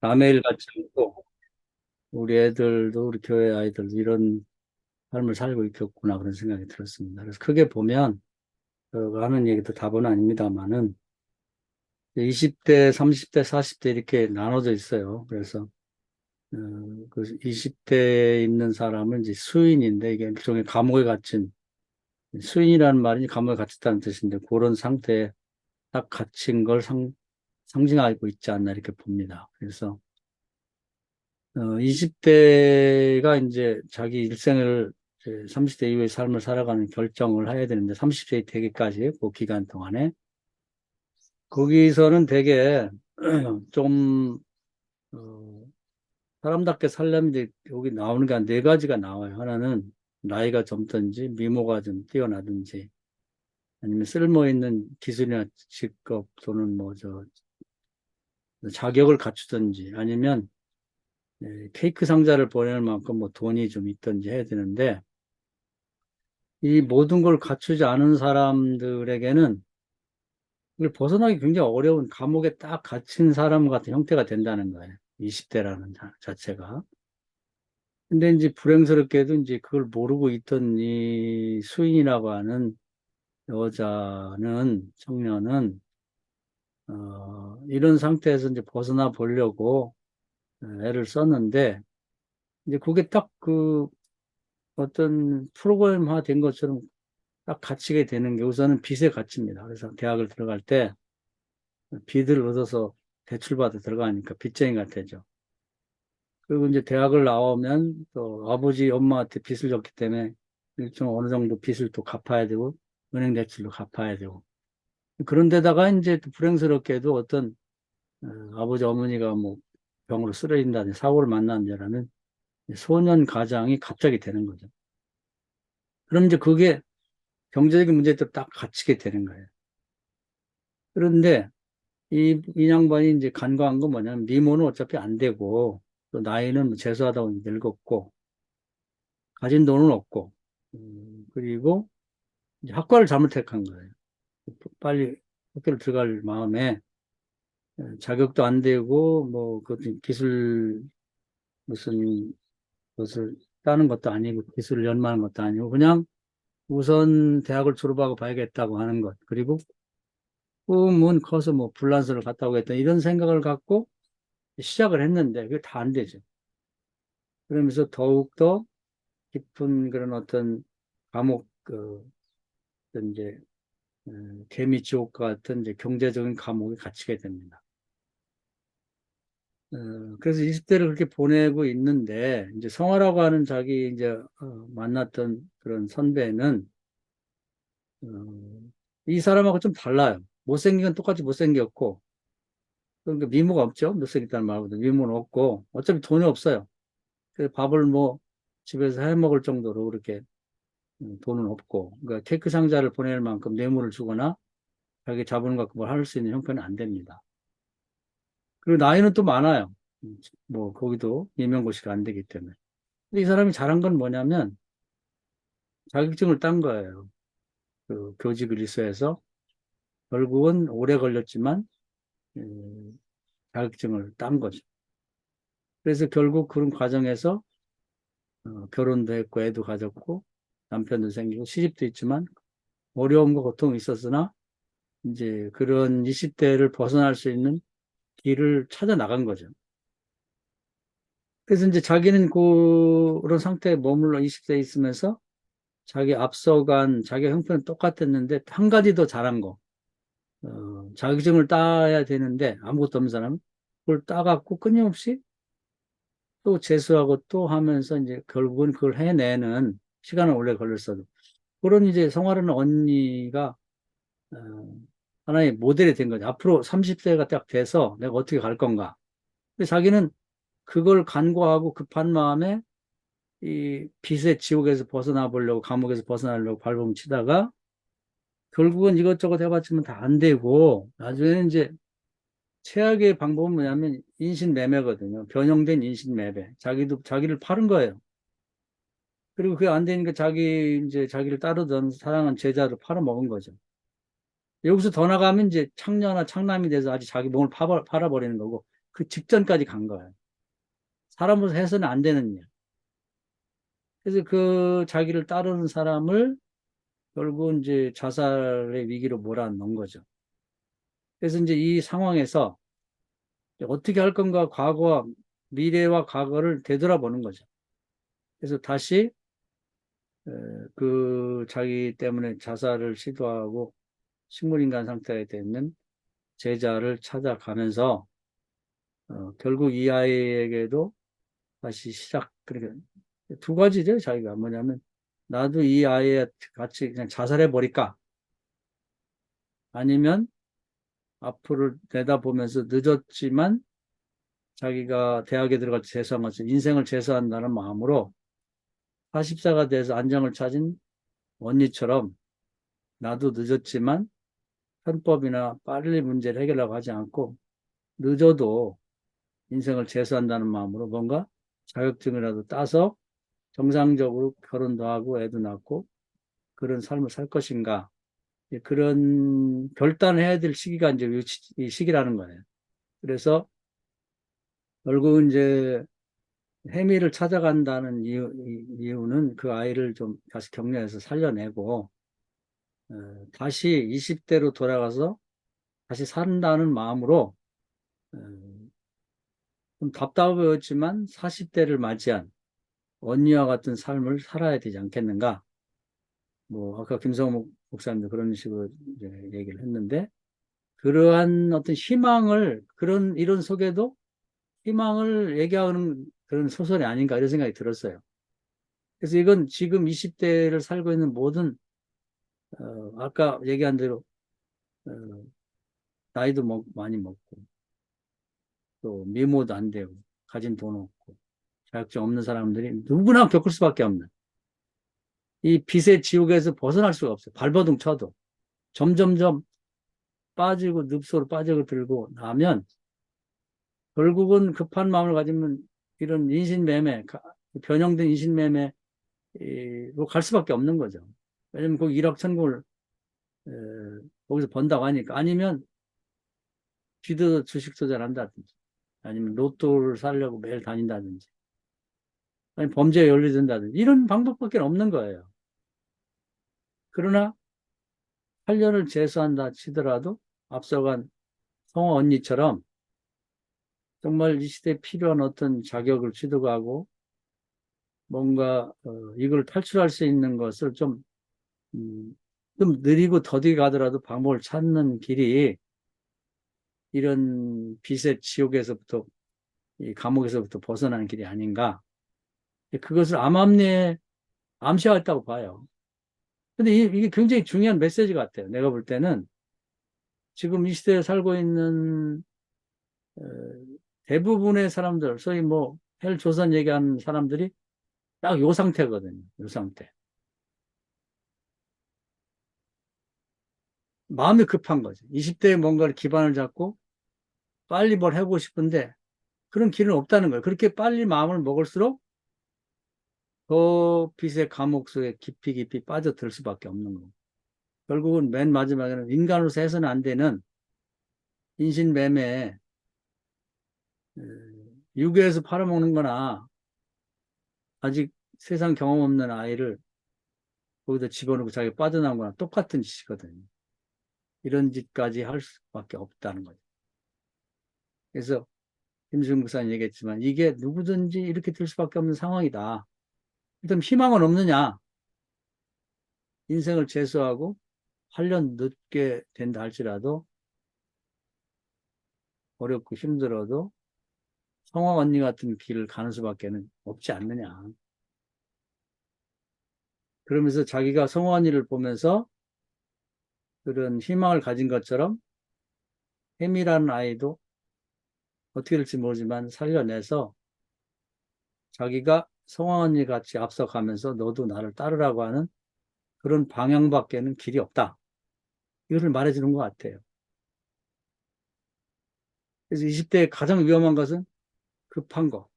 남의 일 같지 않고 우리 애들도 우리 교회 아이들도 이런 삶을 살고 있겠구나 그런 생각이 들었습니다. 그래서 크게 보면 그 하는 얘기도 답은 아닙니다만은 20대, 30대, 40대 이렇게 나눠져 있어요. 그래서 어, 그 20대에 있는 사람은 이제 수인인데 이게 일종의 감옥에 갇힌 수인이라는 말이 감옥에 갇혔다는 뜻인데 그런 상태에 딱 갇힌 걸 상, 상징하고 있지 않나 이렇게 봅니다. 그래서 어, 20대가 이제 자기 일생을 30대 이후의 삶을 살아가는 결정을 해야 되는데 30세 되기까지 그 기간 동안에 거기서는 되게 좀 어, 사람답게 살려면 여기 나오는 게 한 네 가지가 나와요. 하나는 나이가 젊든지 미모가 좀 뛰어나든지 아니면 쓸모 있는 기술이나 직업 또는 뭐 저 자격을 갖추든지 아니면 예, 케이크 상자를 보낼 만큼 뭐 돈이 좀 있든지 해야 되는데 이 모든 걸 갖추지 않은 사람들에게는 이걸 벗어나기 굉장히 어려운 감옥에 딱 갇힌 사람 같은 형태가 된다는 거예요. 20대라는 자체가. 근데 이제 불행스럽게도 이제 그걸 모르고 있던 이 수인이라고 하는 여자는, 청년은, 어, 이런 상태에서 이제 벗어나 보려고 애를 썼는데, 이제 그게 딱 그 어떤 프로그램화 된 것처럼 딱 갇히게 되는 게 우선은 빚에 갇힙니다. 그래서 대학을 들어갈 때 빚을 얻어서 대출받아 들어가니까 빚쟁이가 되죠. 그리고 이제 대학을 나오면 또 아버지, 엄마한테 빚을 졌기 때문에 일종 어느 정도 빚을 또 갚아야 되고 은행 대출도 갚아야 되고 그런데다가 이제 또 불행스럽게도 어떤 어, 아버지, 어머니가 뭐 병으로 쓰러진다든지 사고를 만난다라면 소년 가장이 갑자기 되는 거죠. 그럼 이제 그게 경제적인 문제도 딱 갇히게 되는 거예요. 그런데 이, 이 양반이 이제 간과한 건 뭐냐면 미모는 어차피 안 되고 또 나이는 뭐 재수하다 보니 늙었고 가진 돈은 없고 음, 그리고 학과를 잘못 택한 거예요. 빨리 학교를 들어갈 마음에 자격도 안 되고 뭐 그 기술 무슨 것을 따는 것도 아니고 기술을 연마하는 것도 아니고 그냥 우선 대학을 졸업하고 봐야겠다고 하는 것 그리고 꿈은 커서 뭐 불란서를 갔다 오겠다 이런 생각을 갖고 시작을 했는데 그게 다 안 되죠. 그러면서 더욱더 깊은 그런 어떤 감옥 그 이제 어, 개미 지옥 같은 이제 경제적인 감옥에 갇히게 됩니다. 어, 그래서 20대를 그렇게 보내고 있는데, 이제 성화라고 하는 자기 이제, 어, 만났던 그런 선배는, 어, 이 사람하고 좀 달라요. 못생긴 건 똑같이 못생겼고, 그러니까 미모가 없죠. 못생겼다는 말보다 미모는 없고, 어차피 돈이 없어요. 그래서 밥을 뭐, 집에서 해 먹을 정도로 그렇게 음, 돈은 없고, 그러니까 케이크 상자를 보낼 만큼 뇌물을 주거나, 자기 자본을 갖고 뭘 할 수 있는 형편은 안 됩니다. 그리고 나이는 또 많아요. 뭐, 거기도 임명고시가 안 되기 때문에. 근데 이 사람이 잘한 건 뭐냐면, 자격증을 딴 거예요. 그 교직을 있어서 결국은 오래 걸렸지만, 음, 자격증을 딴 거죠. 그래서 결국 그런 과정에서 어, 결혼도 했고, 애도 가졌고, 남편도 생기고, 시집도 있지만, 어려움과 고통이 있었으나, 이제 그런 20대를 벗어날 수 있는 길을 찾아 나간 거죠. 그래서 이제 자기는 그런 상태에 머물러 20대에 있으면서 자기 앞서간 자기 형편은 똑같았는데 한 가지 더 잘한 거. 어, 자격증을 따야 되는데 아무것도 없는 사람은 그걸 따갖고 끊임없이 또 재수하고 또 하면서 이제 결국은 그걸 해내는 시간은 오래 걸렸어도 그런 이제 성화라는 언니가 어, 하나의 모델이 된 거죠. 앞으로 30세가 딱 돼서 내가 어떻게 갈 건가. 근데 자기는 그걸 간과하고 급한 마음에 이 빛의 지옥에서 벗어나 보려고 감옥에서 벗어나려고 발버둥 치다가 결국은 이것저것 해봤지만 다 안 되고 나중에는 이제 최악의 방법은 뭐냐면 인신매매거든요. 변형된 인신매매. 자기도 자기를 파는 거예요. 그리고 그게 안 되니까 자기 이제 자기를 따르던 사랑한 제자를 팔아먹은 거죠. 여기서 더 나가면 이제 창녀나 창남이 돼서 아직 자기 몸을 팔아, 팔아버리는 거고 그 직전까지 간 거예요. 사람으로서 해서는 안 되는 일. 그래서 그 자기를 따르는 사람을 결국 이제 자살의 위기로 몰아넣은 거죠. 그래서 이제 이 상황에서 어떻게 할 건가 과거와 미래와 과거를 되돌아보는 거죠. 그래서 다시 에, 그 자기 때문에 자살을 시도하고 식물인간 상태에 있는 제자를 찾아가면서 어, 결국 이 아이에게도 다시 시작 그러니까 두 가지죠 자기가. 뭐냐면 나도 이 아이에 같이 그냥 자살해 버릴까? 아니면 앞으로 내다보면서 늦었지만 자기가 대학에 들어갈 때 재수한 것처럼 인생을 재수한다는 마음으로 40사가 돼서 안정을 찾은 언니처럼 나도 늦었지만 편법이나 빨리 문제를 해결하고 하지 않고 늦어도 인생을 재수한다는 마음으로 뭔가 자격증이라도 따서 정상적으로 결혼도 하고 애도 낳고 그런 삶을 살 것인가 그런 결단을 해야 될 시기가 이제 이 시기라는 거예요. 그래서 결국 이제 해미를 찾아간다는 이유, 이유는 그 아이를 좀 다시 격려해서 살려내고 어, 다시 20대로 돌아가서 다시 산다는 마음으로 어, 좀 답답하였지만 40대를 맞이한 언니와 같은 삶을 살아야 되지 않겠는가? 뭐 아까 김성호 목사님도 그런 식으로 얘기를 했는데 그러한 어떤 희망을 그런 이런 속에도 희망을 얘기하는 그런 소설이 아닌가 이런 생각이 들었어요. 그래서 이건 지금 20대를 살고 있는 모든 어, 아까 얘기한 대로 어, 나이도 먹, 많이 먹고 또 미모도 안 되고 가진 돈 없고 자격증 없는 사람들이 누구나 겪을 수밖에 없는 이 빛의 지옥에서 벗어날 수가 없어요. 발버둥 쳐도 점점점 빠지고 늪소로 빠지고 들고 나면 결국은 급한 마음을 가지면 이런 인신매매, 변형된 인신매매로 갈 수밖에 없는 거죠. 왜냐면 거기 1억 천국을 거기서 번다고 하니까 아니면 쥐도 주식 투자를 한다든지 아니면 로또를 살려고 매일 다닌다든지 아니 범죄에 연루된다든지 이런 방법밖에 없는 거예요. 그러나 8년을 재수한다 치더라도 앞서간 성호 언니처럼 정말 이 시대에 필요한 어떤 자격을 취득하고 뭔가 어, 이걸 탈출할 수 있는 것을 좀, 음, 좀 느리고 더디게 가더라도 방법을 찾는 길이 이런 빛의 지옥에서부터 이 감옥에서부터 벗어나는 길이 아닌가 그것을 암암리에 암시하였다고 봐요. 근데 이게 굉장히 중요한 메시지 같아요. 내가 볼 때는 지금 이 시대에 살고 있는 어, 대부분의 사람들, 소위 뭐 헬조선 얘기하는 사람들이 딱 요 상태거든요. 요 상태. 마음이 급한 거죠. 20대에 뭔가를 기반을 잡고 빨리 뭘 해보고 싶은데 그런 길은 없다는 거예요. 그렇게 빨리 마음을 먹을수록 더 빛의 감옥 속에 깊이 깊이 빠져들 수밖에 없는 거고 결국은 맨 마지막에는 인간으로서 해서는 안 되는 인신매매 유괴해서 팔아먹는 거나 아직 세상 경험 없는 아이를 거기다 집어넣고 자기 빠져나온 거나 똑같은 짓이거든요. 이런 짓까지 할 수밖에 없다는 거죠. 그래서 김수영 목사님 얘기했지만 이게 누구든지 이렇게 될 수밖에 없는 상황이다. 일단 희망은 없느냐? 인생을 재수하고 8년 늦게 된다 할지라도 어렵고 힘들어도 성화 언니 같은 길을 가는 수밖에 없지 않느냐. 그러면서 자기가 성화 언니를 보면서 그런 희망을 가진 것처럼 햄이라는 아이도 어떻게 될지 모르지만 살려내서 자기가 성화 언니 같이 앞서가면서 너도 나를 따르라고 하는 그런 방향밖에는 길이 없다. 이것을 말해주는 것 같아요. 그래서 20대에 가장 위험한 것은 급한 거.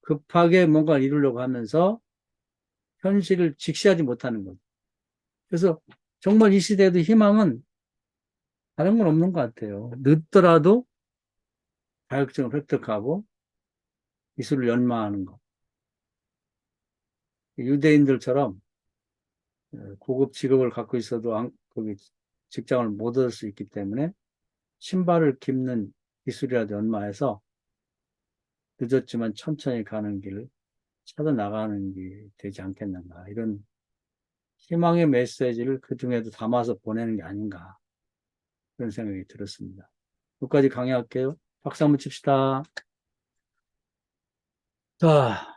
급하게 뭔가 이루려고 하면서 현실을 직시하지 못하는 것. 그래서 정말 이 시대에도 희망은 다른 건 없는 것 같아요. 늦더라도 자격증을 획득하고 기술을 연마하는 것. 유대인들처럼 어, 고급 직업을 갖고 있어도 직장을 못 얻을 수 있기 때문에 신발을 깁는 기술이라도 연마해서 늦었지만 천천히 가는 길을 찾아 나가는 게 되지 않겠는가. 이런 희망의 메시지를 그 중에도 담아서 보내는 게 아닌가. 그런 생각이 들었습니다. 여기까지 강의할게요. 박수 한번 칩시다. 자,